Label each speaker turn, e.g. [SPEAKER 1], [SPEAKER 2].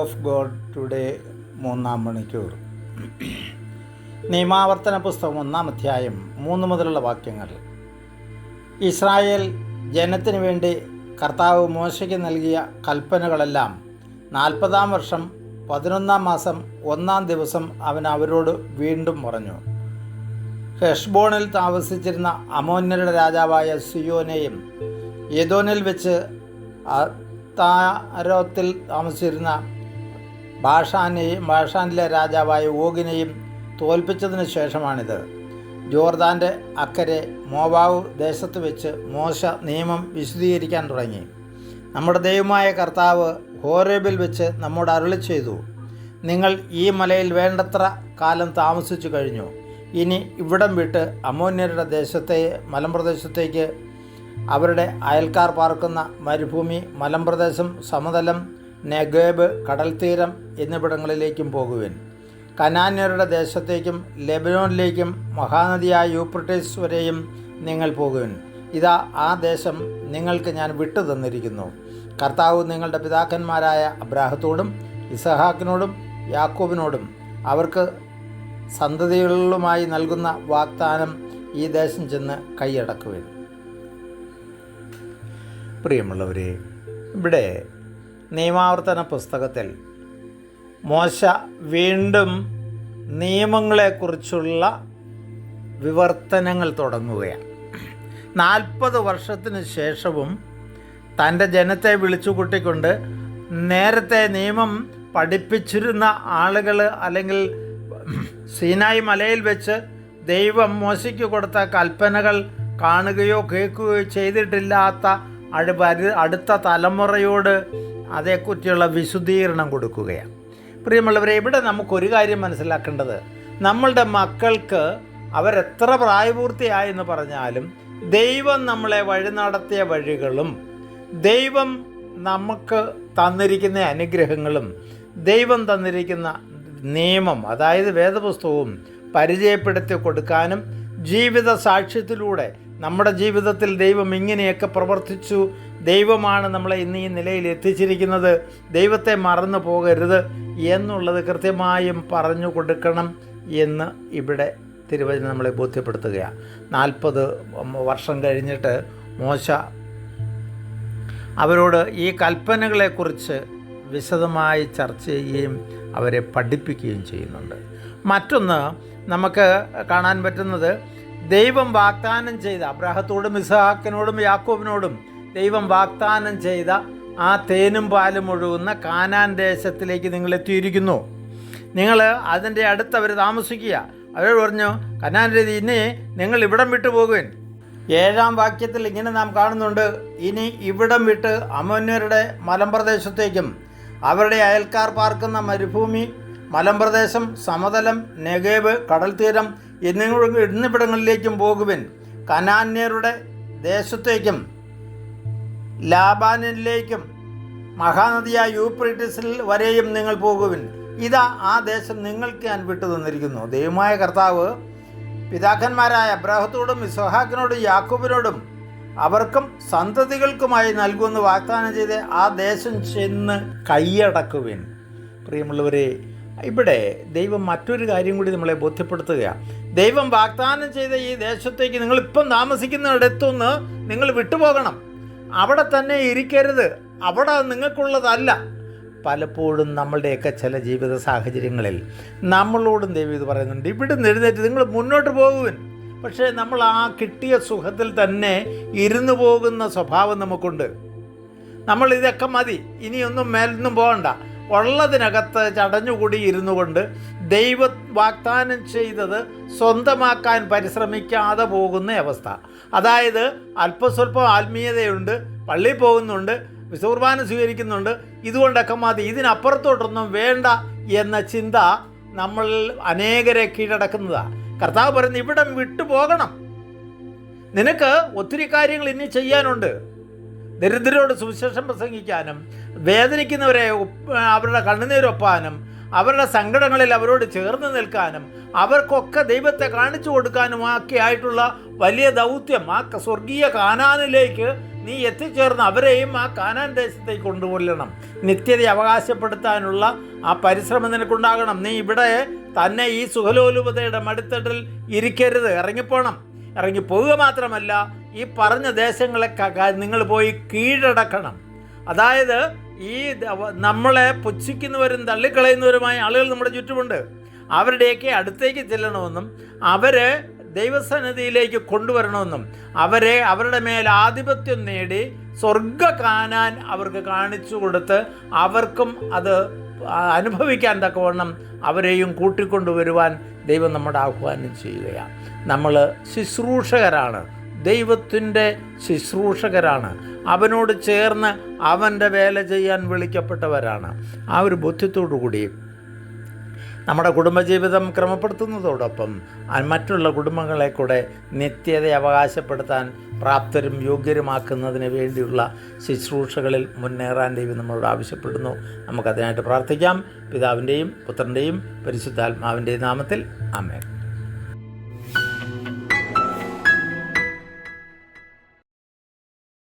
[SPEAKER 1] Of God today മൂന്നാം മണിക്കൂർ. നിയമാവർത്തന പുസ്തകം ഒന്നാം അധ്യായം മൂന്ന് മുതലുള്ള വാക്യങ്ങൾ. ഇസ്രായേൽ ജനത്തിന് വേണ്ടി കർത്താവ് മോശയ്ക്ക് നൽകിയ കൽപ്പനകളെല്ലാം നാൽപ്പതാം വർഷം പതിനൊന്നാം മാസം ഒന്നാം ദിവസം അവൻ അവരോട് വീണ്ടും പറഞ്ഞു. ഹെഷ്ബോണിൽ താമസിച്ചിരുന്ന അമോന്യരുടെ രാജാവായ സിയോനെയും യദോനിൽ വെച്ച് താരോത്തിൽ താമസിച്ചിരുന്ന ബാഷാനെയും ബാഷാനിലെ രാജാവായ ഓഗിനെയും തോൽപ്പിച്ചതിന് ശേഷമാണിത്. ജോർദാന്റെ അക്കരെ മോവാവ് ദേശത്ത് വെച്ച് മോശ നിയമം വിശദീകരിക്കാൻ തുടങ്ങി. നമ്മുടെ ദൈവമായ കർത്താവ് ഹോരേബിൽ വെച്ച് നമ്മോട് അരുളി ചെയ്തു. നിങ്ങൾ ഈ മലയിൽ വേണ്ടത്ര കാലം താമസിച്ചു കഴിഞ്ഞു. ഇനി ഇവിടം വിട്ട് അമോന്യരുടെ ദേശത്തെ മലമ്പ്രദേശത്തേക്ക് അവരുടെ അയൽക്കാർ പാർക്കുന്ന മരുഭൂമി മലമ്പ്രദേശം സമതലം നെഗേബ് കടൽത്തീരം എന്നിവിടങ്ങളിലേക്കും പോകുവൻ. കനാന്യരുടെ ദേശത്തേക്കും ലെബനോനിലേക്കും മഹാനദിയായ യൂപ്രട്ടീസ് വരെയും നിങ്ങൾ പോകുവൻ. ഇതാ ആ ദേശം നിങ്ങൾക്ക് ഞാൻ വിട്ടു തന്നിരിക്കുന്നു. കർത്താവ് നിങ്ങളുടെ പിതാക്കന്മാരായ അബ്രാഹത്തോടും ഇസഹാക്കിനോടും യാക്കോബിനോടും അവർക്ക് സന്തതികളിലുമായി നൽകുന്ന വാഗ്ദാനം ഈ ദേശം ചെന്ന് കൈയടക്കുവേൻ. പ്രിയമുള്ളവരെ ഇവിടെ നിയമാവർത്തന പുസ്തകത്തിൽ മോശ വീണ്ടും നിയമങ്ങളെക്കുറിച്ചുള്ള വിവർത്തനങ്ങൾ തുടങ്ങുകയാണ്. നാൽപ്പത് വർഷത്തിന് ശേഷവും തന്റെ ജനത്തെ വിളിച്ചു കൂട്ടിക്കൊണ്ട് നേരത്തെ നിയമം പഠിപ്പിച്ചിരുന്ന ആളുകൾ അല്ലെങ്കിൽ സീനായി മലയിൽ വെച്ച് ദൈവം മോശയ്ക്ക് കൊടുത്ത കൽപ്പനകൾ കാണുകയോ കേൾക്കുകയോ ചെയ്തിട്ടില്ലാത്ത അടുത്ത തലമുറയോട് അതേക്കുറിച്ചുള്ള വിശുദ്ധീകരണം കൊടുക്കുകയാണ്. പ്രിയമുള്ളവരെ ഇവിടെ നമുക്കൊരു കാര്യം മനസ്സിലാക്കേണ്ടത്. നമ്മളുടെ മക്കൾക്ക് അവരെത്ര പ്രായപൂർത്തിയായെന്ന് പറഞ്ഞാലും ദൈവം നമ്മളെ വഴി നടത്തിയ വഴികളും ദൈവം നമുക്ക് തന്നിരിക്കുന്ന അനുഗ്രഹങ്ങളും ദൈവം തന്നിരിക്കുന്ന നിയമം അതായത് വേദപുസ്തകവും പരിചയപ്പെടുത്തി കൊടുക്കാനും ജീവിത സാക്ഷ്യത്തിലൂടെ നമ്മുടെ ജീവിതത്തിൽ ദൈവം ഇങ്ങനെയൊക്കെ പ്രവർത്തിച്ചു. ദൈവമാണ് നമ്മളെ ഇന്ന് ഈ നിലയിൽ എത്തിച്ചിരിക്കുന്നത്. ദൈവത്തെ മറന്നു പോകരുത് എന്നുള്ളത് കൃത്യമായും പറഞ്ഞു കൊടുക്കണം എന്ന് ഇവിടെ തിരുവചനം നമ്മളെ ബോധ്യപ്പെടുത്തുകയാണ് നാൽപ്പത് വർഷം കഴിഞ്ഞിട്ട് മോശ അവരോട് ഈ കൽപ്പനകളെക്കുറിച്ച് വിശദമായി ചർച്ച ചെയ്യുകയും അവരെ പഠിപ്പിക്കുകയും ചെയ്യുന്നുണ്ട്. മറ്റൊന്ന് നമുക്ക് കാണാൻ പറ്റുന്നത് ദൈവം വാഗ്ദാനം ചെയ്ത അബ്രാഹത്തോടും ഇസഹാക്കിനോടും യാക്കോബിനോടും ദൈവം വാഗ്ദാനം ചെയ്ത ആ തേനും പാലും ഒഴുകുന്ന കാനാൻ ദേശത്തിലേക്ക് നിങ്ങൾ എത്തിയിരിക്കുന്നു. നിങ്ങൾ അതിന്റെ അടുത്ത് അവർ താമസിക്കുക. അവർ പറഞ്ഞു കനാൻ രീതി ഇനി നിങ്ങൾ ഇവിടം വിട്ടു പോകുവിൻ. ഏഴാം വാക്യത്തിൽ ഇങ്ങനെ നാം കാണുന്നുണ്ട് ഇനി ഇവിടം വിട്ട് അമോന്യരുടെ മലമ്പ്രദേശത്തേക്കും അവരുടെ അയൽക്കാർ പാർക്കുന്ന മരുഭൂമി മലമ്പ്രദേശം സമതലം നെഗേബ് കടൽ തീരം ഇടുന്നിവിടങ്ങളിലേക്കും പോകുവൻ. കനാന്യരുടെ ദേശത്തേക്കും ലാബാനിലേക്കും മഹാനദിയായ യൂപ്രിറ്റിസിൽ വരെയും നിങ്ങൾ പോകുവിൻ. ഇതാ ആ ദേശം നിങ്ങൾക്ക് ഞാൻ വിട്ടു തന്നിരിക്കുന്നു. ദൈവമായ കർത്താവ് പിതാക്കന്മാരായ അബ്രാഹത്തോടും ഇസ്ഹാക്കിനോടും യാക്കൂബിനോടും അവർക്കും സന്തതികൾക്കുമായി നൽകുമെന്ന് വാഗ്ദാനം ചെയ്ത് ആ ദേശം ചെന്ന് കൈയടക്കുവിൻ. പ്രിയമുള്ളവരെ ഇവിടെ ദൈവം മറ്റൊരു കാര്യം കൂടി നമ്മളെ ബോധ്യപ്പെടുത്തുകയാണ് ദൈവം വാഗ്ദാനം ചെയ്ത ഈ ദേശത്തേക്ക് നിങ്ങൾ ഇപ്പം താമസിക്കുന്നിടത്തുനിന്ന് നിങ്ങൾ വിട്ടുപോകണം. അവിടെ തന്നെ ഇരിക്കരുത്. അവിടെ നിങ്ങൾക്കുള്ളതല്ല. പലപ്പോഴും നമ്മളുടെയൊക്കെ ചില ജീവിത സാഹചര്യങ്ങളിൽ നമ്മളോടും ദൈവം ഇത് പറയുന്നുണ്ട്. ഇവിടെ എഴുന്നേറ്റ് നിങ്ങൾ മുന്നോട്ട് പോകുവിൻ. പക്ഷേ നമ്മൾ ആ കിട്ടിയ സുഖത്തിൽ തന്നെ ഇരുന്നു പോകുന്ന സ്വഭാവം നമുക്കുണ്ട്. നമ്മൾ ഇതൊക്കെ മതി. ഇനിയൊന്നും മേലൊന്നും പോകണ്ട. ഉള്ളതിനകത്ത് ചടഞ്ഞുകൂടി ഇരുന്നു കൊണ്ട് ദൈവ വാഗ്ദാനം ചെയ്തത് സ്വന്തമാക്കാൻ പരിശ്രമിക്കാതെ പോകുന്ന അവസ്ഥ. അതായത് അല്പസ്വല്പം ആത്മീയതയുണ്ട് പള്ളിയിൽ പോകുന്നുണ്ട് വിസൂർബാനം സ്വീകരിക്കുന്നുണ്ട് ഇതുകൊണ്ടൊക്കെ മതി ഇതിനപ്പുറത്തോട്ടൊന്നും വേണ്ട എന്ന ചിന്ത നമ്മൾ അനേകരെ കീഴടക്കുന്നതാണ് കർത്താവ് പറയുന്നത് ഇവിടം വിട്ടു പോകണം നിനക്ക് ഒത്തിരി കാര്യങ്ങൾ ഇനി ചെയ്യാനുണ്ട്. ദരിദ്രരോട് സുവിശേഷം പ്രസംഗിക്കാനും വേദനിക്കുന്നവരെ അവരുടെ കണ്ണുനീരൊപ്പാനും അവരുടെ സങ്കടങ്ങളിൽ അവരോട് ചേർന്ന് നിൽക്കാനും അവർക്കൊക്കെ ദൈവത്തെ കാണിച്ചു കൊടുക്കാനും ഒക്കെ ആയിട്ടുള്ള വലിയ ദൗത്യം ആ സ്വർഗീയ കാനാനിലേക്ക് നീ എത്തിച്ചേർന്ന് അവരെയും ആ കാനാൻ ദേശത്തേക്ക് കൊണ്ടുകൊല്ലണം നിത്യത അവകാശപ്പെടുത്താനുള്ള ആ പരിശ്രമം നിനക്കുണ്ടാകണം. നീ ഇവിടെ തന്നെ ഈ സുഖലോലുപതയുടെ മടിത്തട്ടിൽ ഇരിക്കരുത്. ഇറങ്ങിപ്പോണം. ഇറങ്ങിപ്പോവുക മാത്രമല്ല ഈ പറഞ്ഞ ദേശങ്ങളെ നിങ്ങൾ പോയി കീഴടക്കണം. അതായത് ഈ നമ്മളെ പുച്ഛിക്കുന്നവരും തള്ളിക്കളയുന്നവരുമായ ആളുകൾ നമ്മുടെ ചുറ്റുമുണ്ട്. അവരുടെയൊക്കെ അടുത്തേക്ക് ചെല്ലണമെന്നും അവരെ ദൈവസന്നിധിയിലേക്ക് കൊണ്ടുവരണമെന്നും അവരെ അവരുടെ മേൽ ആധിപത്യം നേടി സ്വർഗ കാണാൻ അവർക്ക് കാണിച്ചു കൊടുത്ത് അവർക്കും അത് അനുഭവിക്കാൻ തക്കവണ്ണം അവരെയും കൂട്ടിക്കൊണ്ടുവരുവാൻ ദൈവം നമ്മുടെ ആഹ്വാനം ചെയ്യുകയാണ്. നമ്മൾ ശുശ്രൂഷകരാണ്. ദൈവത്തിന്റെ ശുശ്രൂഷകരാണ്. അവനോട് ചേർന്ന് അവന്റെ വേല ചെയ്യാൻ വിളിക്കപ്പെട്ടവരാണ്. ആ ഒരു ബോധ്യത്തോടു കൂടി നമ്മുടെ കുടുംബജീവിതം ക്രമപ്പെടുത്തുന്നതോടൊപ്പം മറ്റുള്ള കുടുംബങ്ങളെ കൂടെ നിത്യത അവകാശപ്പെടുത്താൻ പ്രാപ്തരും യോഗ്യരുമാക്കുന്നതിന് വേണ്ടിയുള്ള ശുശ്രൂഷകളിൽ മുന്നേറാൻ ദൈവം നമ്മളോട് ആവശ്യപ്പെടുന്നു. നമുക്കതിനായിട്ട് പ്രാർത്ഥിക്കാം. പിതാവിന്റെയും പുത്രന്റെയും പരിശുദ്ധാത്മാവിന്റെയും നാമത്തിൽ. അമ്മേ